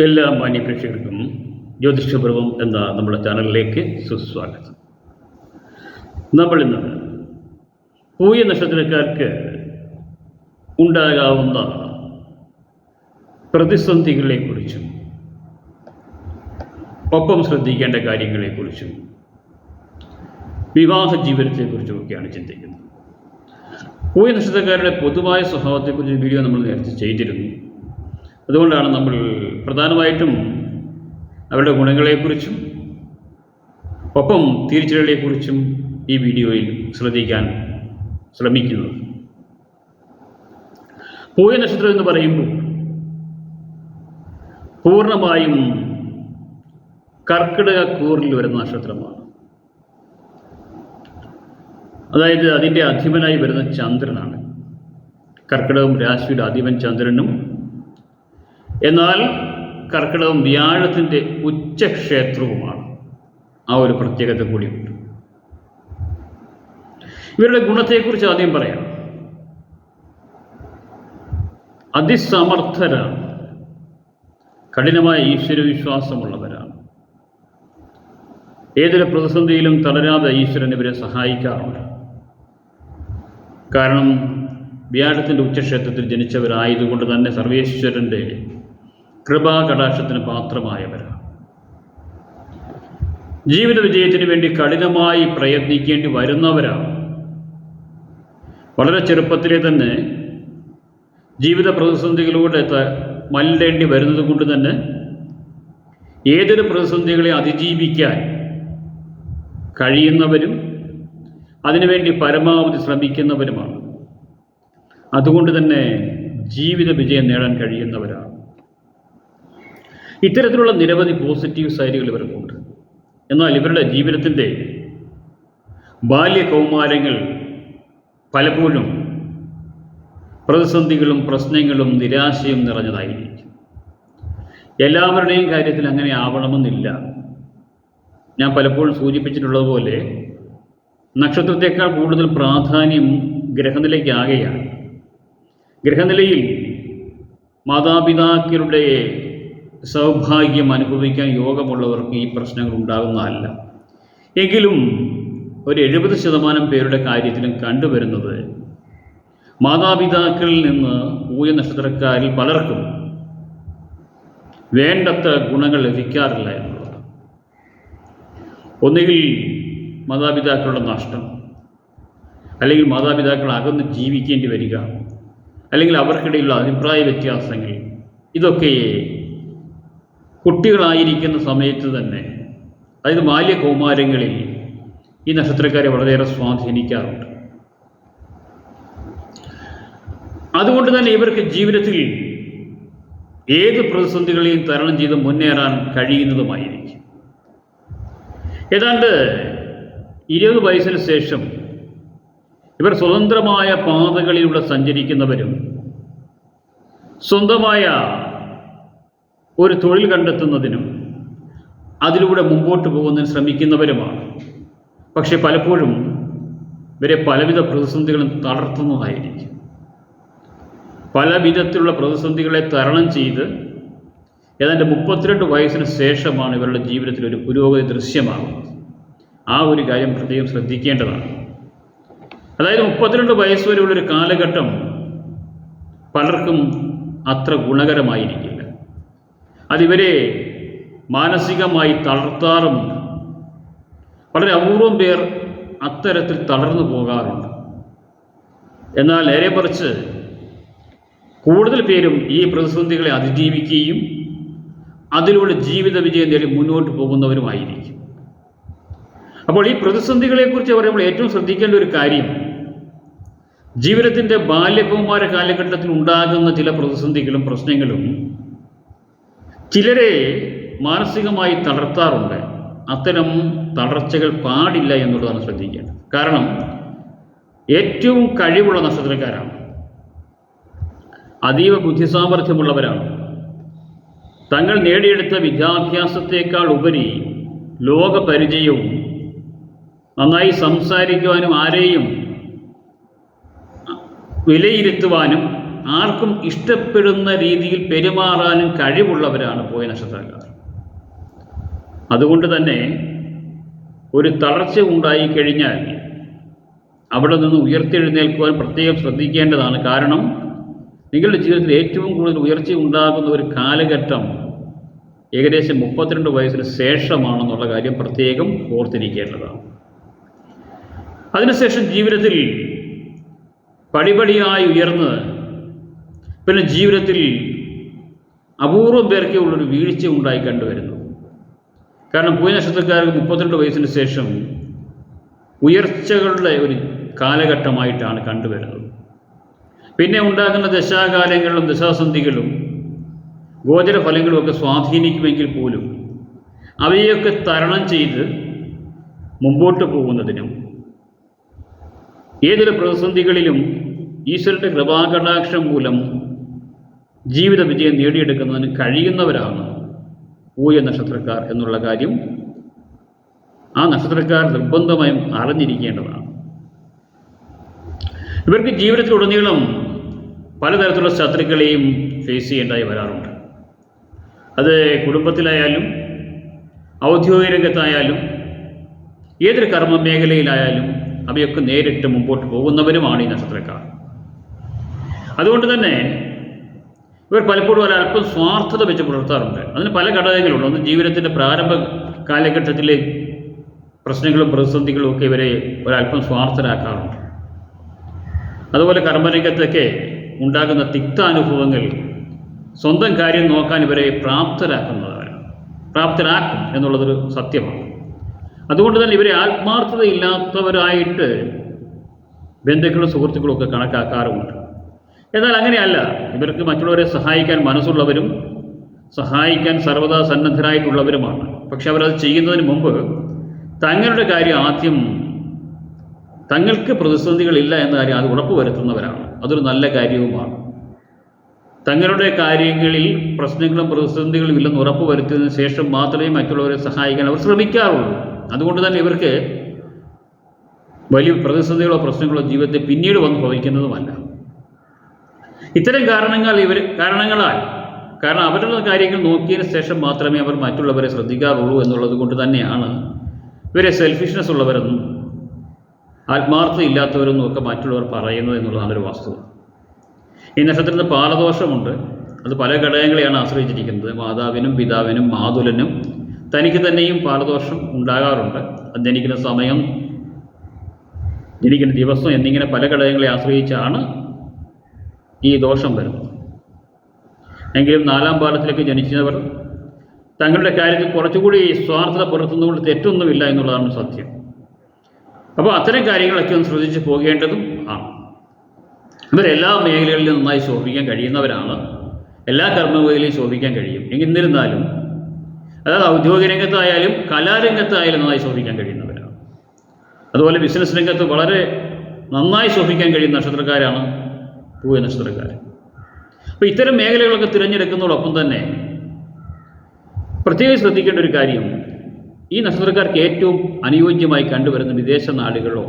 എല്ലാ മാന്യപ്രേക്ഷകർക്കും ജ്യോതിഷപൂർവം എന്ന നമ്മുടെ ചാനലിലേക്ക് സുസ്വാഗതം. നമ്മൾ ഇന്ന് പൂയ നക്ഷത്രക്കാർക്ക് ഉണ്ടാകാവുന്ന പ്രതിസന്ധികളെക്കുറിച്ചും ഒപ്പം ശ്രദ്ധിക്കേണ്ട കാര്യങ്ങളെക്കുറിച്ചും വിവാഹ ജീവിതത്തെക്കുറിച്ചുമൊക്കെയാണ് ചിന്തിക്കുന്നത്. പൂയ നക്ഷത്രക്കാരുടെ പൊതുവായ സ്വഭാവത്തെക്കുറിച്ച് വീഡിയോ നമ്മൾ നേരത്തെ ചെയ്തിരുന്നു. അതുകൊണ്ടാണ് നമ്മൾ പ്രധാനമായിട്ടും അവരുടെ ഗുണങ്ങളെക്കുറിച്ചും ഒപ്പം തിരിച്ചടികളെക്കുറിച്ചും ഈ വീഡിയോയിൽ ശ്രദ്ധിക്കാൻ ശ്രമിക്കുന്നത്. പൂയ നക്ഷത്രം എന്ന് പറയുമ്പോൾ പൂർണമായും കർക്കിടക കൂറിൽ വരുന്ന നക്ഷത്രമാണ്. അതായത് അതിന്റെ അധിപനായി വരുന്ന ചന്ദ്രനാണ്. കർക്കിടകം രാശിയുടെ അധിപൻ ചന്ദ്രനും എന്നാൽ കർക്കിടകം വ്യാഴത്തിന്റെ ഉച്ചക്ഷേത്രവുമാണ്. ആ ഒരു പ്രത്യേകത കൂടിയുണ്ട്. ഇവരുടെ ഗുണത്തെക്കുറിച്ച് ആദ്യം പറയാം. അതിസമർത്ഥരാണ്. കഠിനമായ ഈശ്വരവിശ്വാസമുള്ളവരാണ്. ഏതൊരു പ്രതിസന്ധിയിലും തളരാതെ ഈശ്വരൻ ഇവരെ സഹായിക്കാറുണ്ട്. കാരണം വ്യാഴത്തിന്റെ ഉച്ചക്ഷേത്രത്തിൽ ജനിച്ചവരായതുകൊണ്ട് തന്നെ സർവേശ്വരന്റെ കൃപാകടാക്ഷത്തിന് പാത്രമായവരാണ്. ജീവിത വിജയത്തിന് വേണ്ടി കഠിനമായി പ്രയത്നിക്കേണ്ടി വരുന്നവരാണ്. വളരെ ചെറുപ്പത്തിലെ തന്നെ ജീവിത പ്രതിസന്ധികളിലൂടെ മല്ലേണ്ടി വരുന്നത് കൊണ്ട് തന്നെ ഏതൊരു പ്രതിസന്ധികളെ അതിജീവിക്കാൻ കഴിയുന്നവരും അതിനുവേണ്ടി പരമാവധി ശ്രമിക്കുന്നവരുമാണ്. അതുകൊണ്ട് തന്നെ ജീവിത വിജയം നേടാൻ കഴിയുന്നവരാണ്. ഇത്തരത്തിലുള്ള നിരവധി പോസിറ്റീവ് സൈഡുകൾ ഇവർക്കുണ്ട്. എന്നാൽ ഇവരുടെ ജീവിതത്തിന്റെ ബാല്യകൗമാരങ്ങൾ പലപ്പോഴും പ്രതിസന്ധികളും പ്രശ്നങ്ങളും നിരാശയും നിറഞ്ഞതായിരിക്കും. എല്ലാവരുടെയും കാര്യത്തിൽ അങ്ങനെ ആവണമെന്നില്ല. ഞാൻ പലപ്പോഴും സൂചിപ്പിച്ചിട്ടുള്ളതുപോലെ നക്ഷത്രത്തെക്കാൾ കൂടുതൽ പ്രാധാന്യം ഗ്രഹനിലയ്ക്കാകെയാണ് ഗ്രഹനിലയിൽ മാതാപിതാക്കളുടെ സൗഭാഗ്യം അനുഭവിക്കാൻ യോഗമുള്ളവർക്ക് ഈ പ്രശ്നങ്ങൾ ഉണ്ടാകുന്നതല്ല. എങ്കിലും ഒരു എഴുപത് ശതമാനം പേരുടെ കാര്യത്തിലും കണ്ടുവരുന്നത് മാതാപിതാക്കളിൽ നിന്ന് പൂയ നക്ഷത്രക്കാരിൽ പലർക്കും വേണ്ടത്ര ഗുണങ്ങൾ ലഭിക്കാറില്ല എന്നുള്ളത് ഒന്നുകിൽ മാതാപിതാക്കളുടെ നഷ്ടം അല്ലെങ്കിൽ മാതാപിതാക്കൾ അകന്ന് ജീവിക്കേണ്ടി വരിക അല്ലെങ്കിൽ അവർക്കിടയിലുള്ള അഭിപ്രായ വ്യത്യാസങ്ങൾ ഇതൊക്കെ കുട്ടികളായിരിക്കുന്ന സമയത്ത് തന്നെ അതായത് ബാല്യകൗമാരങ്ങളിൽ ഈ നക്ഷത്രക്കാരെ വളരെയേറെ സ്വാധീനിക്കാറുണ്ട്. അതുകൊണ്ട് തന്നെ ഇവർക്ക് ജീവിതത്തിൽ ഏത് പ്രതിസന്ധികളെയും തരണം ചെയ്ത് മുന്നേറാൻ കഴിയുന്നതുമായിരിക്കും. ഏതാണ്ട് ഇരുപത് വയസ്സിന് ശേഷം ഇവർ സ്വതന്ത്രമായ പാതകളിലൂടെ സഞ്ചരിക്കുന്നവരും സ്വന്തമായ ഒരു തൊഴിൽ കണ്ടെത്തുന്നതിനും അതിലൂടെ മുമ്പോട്ട് പോകുന്നതിന് ശ്രമിക്കുന്നവരുമാണ്. പക്ഷെ പലപ്പോഴും ഇവരെ പലവിധ പ്രതിസന്ധികളും തളർത്തുന്നതായിരിക്കും. പലവിധത്തിലുള്ള പ്രതിസന്ധികളെ തരണം ചെയ്ത് ഏതാണ്ട് മുപ്പത്തിരണ്ട് വയസ്സിന് ശേഷമാണ് ഇവരുടെ ജീവിതത്തിൽ ഒരു പുരോഗതി ദൃശ്യമാകുന്നത്. ആ ഒരു കാര്യം പ്രത്യേകം ശ്രദ്ധിക്കേണ്ടതാണ്. അതായത് മുപ്പത്തിരണ്ട് വയസ്സ് വരെയുള്ളൊരു കാലഘട്ടം പലർക്കും അത്ര ഗുണകരമായിരിക്കില്ല. അതിവരെ മാനസികമായി തളർത്താറുമുണ്ട്. വളരെ അപൂർവം പേർ അത്തരത്തിൽ തളർന്നു പോകാറുണ്ട്. എന്നാൽ നേരെ പറിച്ച് കൂടുതൽ പേരും ഈ പ്രതിസന്ധികളെ അതിജീവിക്കുകയും അതിലൂടെ ജീവിത വിജയം നേടി മുന്നോട്ട് പോകുന്നവരുമായിരിക്കും. അപ്പോൾ ഈ പ്രതിസന്ധികളെക്കുറിച്ച് പറയുമ്പോൾ ഏറ്റവും ശ്രദ്ധിക്കേണ്ട ഒരു കാര്യം ജീവിതത്തിന്റെ ബാല്യകൗമാര കാലഘട്ടത്തിൽ ഉണ്ടാകുന്ന ചില പ്രതിസന്ധികളും പ്രശ്നങ്ങളും ചിലരെ മാനസികമായി തളർത്താറുണ്ട്. അത്തരം തളർച്ചകൾ പാടില്ല എന്നുള്ളതാണ് ശ്രദ്ധിക്കേണ്ടത് കാരണം ഏറ്റവും കഴിവുള്ള നക്ഷത്രക്കാരാണ്. അതീവ ബുദ്ധിസാമർഥ്യമുള്ളവരാണ്. തങ്ങൾ നേടിയെടുത്ത വിദ്യാഭ്യാസത്തേക്കാൾ ഉപരി ലോകപരിചയവും നന്നായി സംസാരിക്കുവാനും ആരെയും വിലയിരുത്തുവാനും ആർക്കും ഇഷ്ടപ്പെടുന്ന രീതിയിൽ പെരുമാറാനും കഴിവുള്ളവരാണ് പോയ നക്ഷത്രക്കാർ. അതുകൊണ്ട് തന്നെ ഒരു തളർച്ച ഉണ്ടായിക്കഴിഞ്ഞാൽ അവിടെ നിന്ന് ഉയർത്തെഴുന്നേൽക്കുവാൻ പ്രത്യേകം ശ്രദ്ധിക്കേണ്ടതാണ്. കാരണം നിങ്ങളുടെ ജീവിതത്തിൽ ഏറ്റവും കൂടുതൽ ഉയർച്ച ഉണ്ടാകുന്ന ഒരു കാലഘട്ടം ഏകദേശം മുപ്പത്തിരണ്ട് വയസ്സിന് ശേഷമാണെന്നുള്ള കാര്യം പ്രത്യേകം ഓർത്തിരിക്കേണ്ടതാണ്. അതിനുശേഷം ജീവിതത്തിൽ പടിപടിയായി ഉയർന്ന് പിന്നെ ജീവിതത്തിൽ അപൂർവം പേർക്കേ ഉള്ളൊരു വീഴ്ച ഉണ്ടായി കണ്ടുവരുന്നു. കാരണം പൂയ നക്ഷത്രക്കാർക്ക് മുപ്പത്തിരണ്ട് വയസ്സിന് ശേഷം ഉയർച്ചകളുടെ ഒരു കാലഘട്ടമായിട്ടാണ് കണ്ടുവരുന്നത്. പിന്നെ ഉണ്ടാകുന്ന ദശാകാലങ്ങളിലും ദശാസന്ധികളും ഗോചരഫലങ്ങളും ഒക്കെ സ്വാധീനിക്കുമെങ്കിൽ പോലും അവയൊക്കെ തരണം ചെയ്ത് മുമ്പോട്ട് പോകുന്നതിനും ഏതൊരു പ്രതിസന്ധികളിലും ഈശ്വരന്റെ കൃപാകടാക്ഷം മൂലം ജീവിത വിജയം നേടിയെടുക്കുന്നതിന് കഴിയുന്നവരാണ് പൂയ നക്ഷത്രക്കാർ എന്നുള്ള കാര്യം ആ നക്ഷത്രക്കാർ നിർബന്ധമായും അറിഞ്ഞിരിക്കേണ്ടതാണ്. ഇവർക്ക് ജീവിതത്തിലുടനീളം പലതരത്തിലുള്ള ശത്രുക്കളെയും ഫേസ് ചെയ്യേണ്ടതായി വരാറുണ്ട്. അത് കുടുംബത്തിലായാലും ഔദ്യോഗിക രംഗത്തായാലും ഏതൊരു കർമ്മ മേഖലയിലായാലും അവയൊക്കെ നേരിട്ട് മുമ്പോട്ട് പോകുന്നവരുമാണ് ഈ നക്ഷത്രക്കാർ. അതുകൊണ്ട് തന്നെ ഇവർ പലപ്പോഴും അല്പം സ്വാർത്ഥത വെച്ച് പുലർത്താറുണ്ട്. അതിന് പല ഘടകങ്ങളുണ്ട്. ഒന്ന് ജീവിതത്തിന്റെ പ്രാരംഭ കാലഘട്ടത്തിലെ പ്രശ്നങ്ങളും പ്രതിസന്ധികളും ഒക്കെ ഇവരെ ഒരല്പം സ്വാർത്ഥരാക്കാറുണ്ട്. അതുപോലെ കർമ്മരംഗത്തൊക്കെ ഉണ്ടാകുന്ന തിക്താനുഭവങ്ങൾ സ്വന്തം കാര്യം നോക്കാൻ ഇവരെ പ്രാപ്തരാക്കുന്നതാണ്. പ്രാപ്തരാക്കും എന്നുള്ളതൊരു സത്യമാണ്. അതുകൊണ്ട് തന്നെ ഇവരെ ആത്മാർത്ഥതയില്ലാത്തവരായിട്ട് ബന്ധുക്കളും സുഹൃത്തുക്കളും ഒക്കെ കണക്കാക്കാറുമുണ്ട്. എന്നാൽ അങ്ങനെയല്ല. ഇവർക്ക് മറ്റുള്ളവരെ സഹായിക്കാൻ മനസ്സുള്ളവരും സഹായിക്കാൻ സർവതാ സന്നദ്ധരായിട്ടുള്ളവരുമാണ്. പക്ഷെ അവരത് ചെയ്യുന്നതിന് മുമ്പ് തങ്ങളുടെ കാര്യം ആദ്യം തങ്ങൾക്ക് പ്രതിസന്ധികളില്ല എന്ന കാര്യം അത് ഉറപ്പുവരുത്തുന്നവരാണ്. അതൊരു നല്ല കാര്യവുമാണ്. തങ്ങളുടെ കാര്യങ്ങളിൽ പ്രശ്നങ്ങളും പ്രതിസന്ധികളും ഇല്ലെന്ന് ഉറപ്പുവരുത്തിയതിനു ശേഷം മാത്രമേ മറ്റുള്ളവരെ സഹായിക്കാൻ അവർ ശ്രമിക്കാറുള്ളൂ. അതുകൊണ്ട് തന്നെ ഇവർക്ക് വലിയ പ്രതിസന്ധികളോ പ്രശ്നങ്ങളോ ജീവിതത്തെ പിന്നീട് വന്ന് ഭവിക്കുന്നതുമല്ല. ഇത്തരം കാരണങ്ങൾ ഇവർ കാരണങ്ങളാൽ കാരണം അവരുടെ കാര്യങ്ങൾ നോക്കിയതിന് ശേഷം മാത്രമേ അവർ മറ്റുള്ളവരെ ശ്രദ്ധിക്കാറുള്ളൂ എന്നുള്ളത് കൊണ്ട് തന്നെയാണ് ഇവരെ സെൽഫിഷ്നെസ് ഉള്ളവരെന്നും ആത്മാർത്ഥത ഇല്ലാത്തവരെന്നും ഒക്കെ മറ്റുള്ളവർ പറയുന്നത് എന്നുള്ളതാണ് ഒരു വസ്തുത ഈ നക്ഷത്രത്തിന് പാലദോഷമുണ്ട്. അത് പല ഘടകങ്ങളെയാണ് ആശ്രയിച്ചിരിക്കുന്നത്. മാതാവിനും പിതാവിനും മാതുലനും തനിക്ക് തന്നെയും പാലദോഷം ഉണ്ടാകാറുണ്ട്. അത് ജനിക്കുന്ന സമയം ജനിക്കുന്ന ദിവസം എന്നിങ്ങനെ പല ഘടകങ്ങളെ ആശ്രയിച്ചാണ് ഈ ദോഷം വരും. എങ്കിലും നാലാം പാദത്തിലേക്ക് ജനിച്ചവർ തങ്ങളുടെ കാര്യത്തിൽ കുറച്ചുകൂടി സ്വാർത്ഥത പുലർത്തുന്നതുകൊണ്ട് തെറ്റൊന്നുമില്ല എന്നുള്ളതാണ് സത്യം. അപ്പോൾ അത്തരം കാര്യങ്ങളൊക്കെ ഒന്ന് ശ്രദ്ധിച്ച് പോകേണ്ടതും ആണ്. ഇവരെല്ലാ മേഖലകളിലും നന്നായി ശോഭിക്കാൻ കഴിയുന്നവരാണ്. എല്ലാ കർമ്മമേഖലയും ശോഭിക്കാൻ കഴിയും. എന്നിരുന്നാലും അതായത് ഔദ്യോഗിക രംഗത്തായാലും കലാരംഗത്തായാലും നന്നായി ശോഭിക്കാൻ കഴിയുന്നവരാണ്. അതുപോലെ ബിസിനസ് രംഗത്ത് വളരെ നന്നായി ശോഭിക്കാൻ കഴിയുന്ന നക്ഷത്രക്കാരാണ് പൂവ നക്ഷത്രക്കാർ അപ്പോൾ ഇത്തരം മേഖലകളൊക്കെ തിരഞ്ഞെടുക്കുന്നതോടൊപ്പം തന്നെ പ്രത്യേകം ശ്രദ്ധിക്കേണ്ട ഒരു കാര്യം ഈ നക്ഷത്രക്കാർക്ക് ഏറ്റവും അനുയോജ്യമായി കണ്ടുവരുന്ന വിദേശ നാടുകളോ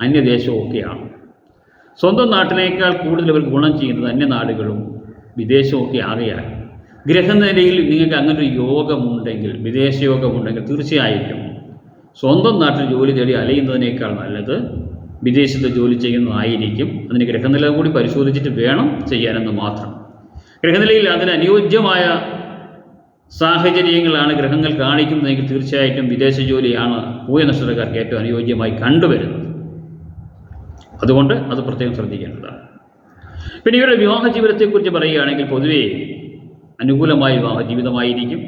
അന്യദേശമോ ഒക്കെയാണ്. സ്വന്തം നാട്ടിനേക്കാൾ കൂടുതൽ ഇവർ ഗുണം ചെയ്യുന്നത് അന്യനാടുകളും വിദേശവും ഒക്കെ ആകെയാൽ. ഗ്രഹനിലയിൽ നിങ്ങൾക്ക് അങ്ങനെ ഒരു യോഗമുണ്ടെങ്കിൽ വിദേശ യോഗമുണ്ടെങ്കിൽ തീർച്ചയായിട്ടും സ്വന്തം നാട്ടിൽ ജോലി തേടി അലയുന്നതിനേക്കാൾ നല്ലത് വിദേശത്ത് ജോലി ചെയ്യുന്നതായിരിക്കും. അതിന് ഗ്രഹനില കൂടി പരിശോധിച്ചിട്ട് വേണം ചെയ്യാനെന്ന് മാത്രം. ഗ്രഹനിലയിൽ അതിന് അനുയോജ്യമായ സാഹചര്യങ്ങളാണ് ഗ്രഹങ്ങൾ കാണിക്കുന്നതെങ്കിൽ തീർച്ചയായിട്ടും വിദേശ ജോലിയാണ് പൂയ നക്ഷത്രക്കാർക്ക് ഏറ്റവും അനുയോജ്യമായി കണ്ടുവരുന്നത്. അതുകൊണ്ട് അത് പ്രത്യേകം ശ്രദ്ധിക്കേണ്ടതാണ്. പിന്നെ ഇവരുടെ വിവാഹ ജീവിതത്തെക്കുറിച്ച് പറയുകയാണെങ്കിൽ പൊതുവേ അനുകൂലമായ വിവാഹ ജീവിതമായിരിക്കും.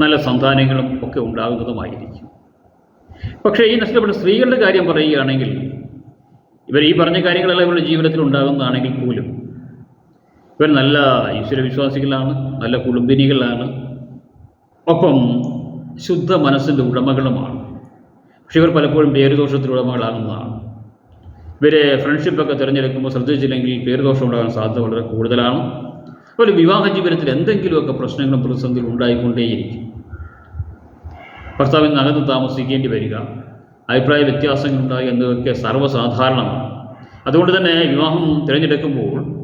നല്ല സന്താനങ്ങളും ഒക്കെ ഉണ്ടാകുന്നതുമായിരിക്കും. പക്ഷേ ഈ നഷ്ടപ്പെട്ട സ്ത്രീകളുടെ കാര്യം പറയുകയാണെങ്കിൽ ഇവർ ഈ പറഞ്ഞ കാര്യങ്ങളെല്ലാം ഇവരുടെ ജീവിതത്തിൽ ഉണ്ടാകുന്നതാണെങ്കിൽ പോലും ഇവർ നല്ല ഈശ്വരവിശ്വാസികളാണ് നല്ല കുടുംബിനികളാണ്. ഒപ്പം ശുദ്ധ മനസ്സിന്റെ ഉടമകളുമാണ്. പക്ഷെ ഇവർ പലപ്പോഴും പേരുദോഷത്തിന്റെ ഉടമകളാകുന്നതാണ്. ഇവരെ ഫ്രണ്ട്ഷിപ്പൊക്കെ തിരഞ്ഞെടുക്കുമ്പോൾ ശ്രദ്ധിച്ചില്ലെങ്കിൽ പേരുദോഷം ഉണ്ടാകാൻ സാധ്യത വളരെ കൂടുതലാണ്. അതുപോലെ വിവാഹ ജീവിതത്തിൽ എന്തെങ്കിലുമൊക്കെ പ്രശ്നങ്ങളും പ്രതിസന്ധികളും ഉണ്ടായിക്കൊണ്ടേയിരിക്കും. ഭർത്താവിന് അകത്ത് താമസിക്കേണ്ടി വരിക. അഭിപ്രായ ഉണ്ടാകുക എന്നതൊക്കെ സർവസാധാരണമാണ്. അതുകൊണ്ട് തന്നെ വിവാഹം തിരഞ്ഞെടുക്കുമ്പോൾ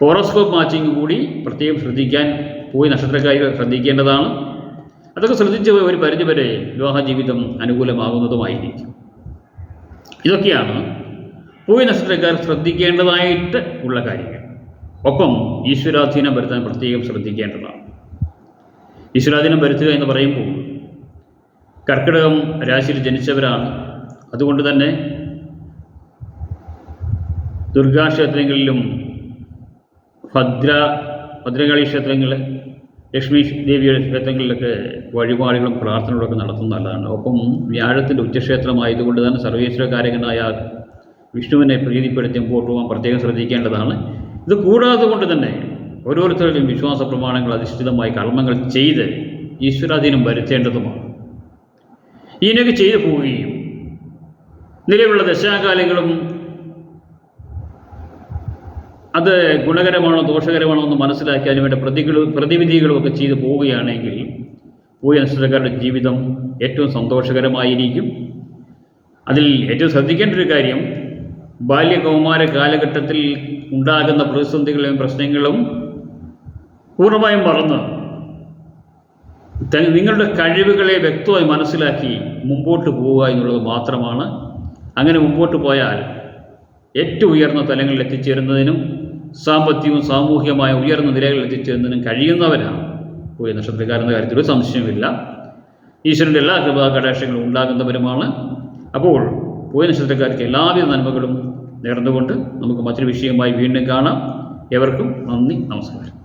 ഹോറോസ്കോപ്പ് മാച്ചിങ് കൂടി പ്രത്യേകം ശ്രദ്ധിക്കാൻ പോയി നക്ഷത്രക്കാരികൾ ശ്രദ്ധിക്കേണ്ടതാണ്. അതൊക്കെ ശ്രദ്ധിച്ച് ഒരു പരിധിവരെ വിവാഹ ജീവിതം അനുകൂലമാകുന്നതുമായിരിക്കും. ഇതൊക്കെയാണ് പൂയ നക്ഷത്രക്കാർ ശ്രദ്ധിക്കേണ്ടതായിട്ട് ഉള്ള കാര്യങ്ങൾ. ഒപ്പം ഈശ്വരാധീനം വരുത്താൻ പ്രത്യേകം ശ്രദ്ധിക്കേണ്ടതാണ്. ഈശ്വരാധീനം വരുത്തുക എന്ന് പറയുമ്പോൾ കർക്കിടകം രാശിയിൽ ജനിച്ചവരാണ്. അതുകൊണ്ട് തന്നെ ദുർഗാക്ഷേത്രങ്ങളിലും ഭദ്ര ഭദ്രകാളി ക്ഷേത്രങ്ങൾ ലക്ഷ്മി ദേവിയുടെ ക്ഷേത്രങ്ങളിലൊക്കെ വഴിപാടുകളും പ്രാർത്ഥനകളൊക്കെ നടത്തുന്ന നല്ലതാണ്. ഒപ്പം വ്യാഴത്തിന്റെ ഉച്ചക്ഷേത്രമായതുകൊണ്ട് തന്നെ സർവേശ്വരകാരകനായ വിഷ്ണുവിനെ പ്രീതിപ്പെടുത്തി മുമ്പോട്ട് പോകാൻ പ്രത്യേകം ശ്രദ്ധിക്കേണ്ടതാണ്. ഇത് കൂടാതെ കൊണ്ട് തന്നെ ഓരോരുത്തരുടെയും വിശ്വാസ പ്രമാണങ്ങൾ അധിഷ്ഠിതമായി കർമ്മങ്ങൾ ചെയ്ത് ഈശ്വരാധീനം വരുത്തേണ്ടതുമാണ്. ഇതിനൊക്കെ ചെയ്തു പോവുകയും നിലവിലുള്ള ദശാകാലങ്ങളും അത് ഗുണകരമാണോ ദോഷകരമാണോ എന്ന് മനസ്സിലാക്കി അതിനുവേണ്ട പ്രതികളും പ്രതിവിധികളും ഒക്കെ ചെയ്തു പോവുകയാണെങ്കിൽ പൂയ നക്ഷത്രക്കാരുടെ ജീവിതം ഏറ്റവും സന്തോഷകരമായിരിക്കും. അതിൽ ഏറ്റവും ശ്രദ്ധിക്കേണ്ട ഒരു കാര്യം ബാല്യകൗമാര കാലഘട്ടത്തിൽ ഉണ്ടാകുന്ന പ്രതിസന്ധികളും പ്രശ്നങ്ങളും പൂർണമായും മറന്ന് നിങ്ങളുടെ കഴിവുകളെ വ്യക്തമായി മനസ്സിലാക്കി മുമ്പോട്ട് പോവുക എന്നുള്ളത് മാത്രമാണ്. അങ്ങനെ മുമ്പോട്ട് പോയാൽ ഏറ്റവും ഉയർന്ന തലങ്ങളിൽ എത്തിച്ചേരുന്നതിനും സാമ്പത്തികവും സാമൂഹികമായ ഉയർന്ന നിലകളിൽ എത്തിച്ചേരുന്നതിനും കഴിയുന്നവരാണ്. പൂയ നക്ഷത്രക്കാരെന്ന കാര്യത്തിൽ ഒരു സംശയമില്ല ഈശ്വരന്റെ എല്ലാ കൃപാ കടാക്ഷങ്ങളും ഉണ്ടാകുന്നവരുമാണ്. അപ്പോൾ പൂയ നക്ഷത്രക്കാർക്ക് എല്ലാവിധ നന്മകളും നേർന്നുകൊണ്ട് നമുക്ക് മറ്റൊരു വിഷയമായി വീണ്ടും കാണാം. എവർക്കും നന്ദി നമസ്കാരം.